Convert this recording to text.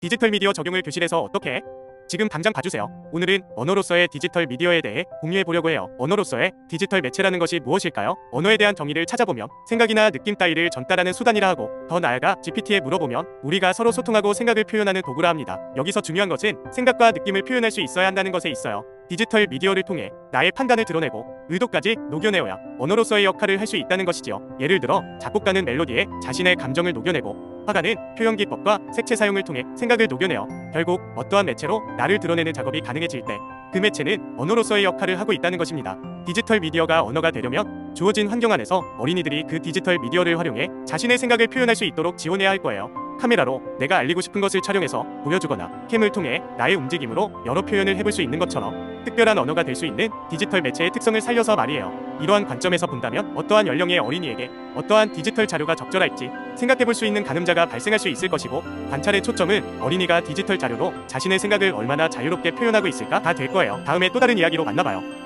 디지털 미디어 적용을 교실에서 어떻게 해? 지금 당장 봐주세요. 오늘은 언어로서의 디지털 미디어에 대해 공유해 보려고 해요. 언어로서의 디지털 매체라는 것이 무엇일까요? 언어에 대한 정의를 찾아보면 생각이나 느낌 따위를 전달하는 수단이라 하고 더 나아가 GPT에 물어보면 우리가 서로 소통하고 생각을 표현하는 도구라 합니다. 여기서 중요한 것은 생각과 느낌을 표현할 수 있어야 한다는 것에 있어요. 디지털 미디어를 통해 나의 판단을 드러내고 의도까지 녹여내어야 언어로서의 역할을 할 수 있다는 것이지요. 예를 들어 작곡가는 멜로디에 자신의 감정을 녹여내고 화가는 표현 기법과 색채 사용을 통해 생각을 녹여내어 결국 어떠한 매체로 나를 드러내는 작업이 가능해질 때 그 매체는 언어로서의 역할을 하고 있다는 것입니다. 디지털 미디어가 언어가 되려면 주어진 환경 안에서 어린이들이 그 디지털 미디어를 활용해 자신의 생각을 표현할 수 있도록 지원해야 할 거예요. 카메라로 내가 알리고 싶은 것을 촬영해서 보여주거나 캠을 통해 나의 움직임으로 여러 표현을 해볼 수 있는 것처럼 특별한 언어가 될 수 있는 디지털 매체의 특성을 살려서 말이에요. 이러한 관점에서 본다면 어떠한 연령의 어린이에게 어떠한 디지털 자료가 적절할지 생각해볼 수 있는 가늠자가 발생할 수 있을 것이고 관찰의 초점은 어린이가 디지털 자료로 자신의 생각을 얼마나 자유롭게 표현하고 있을까 다 될 거예요. 다음에 또 다른 이야기로 만나봐요.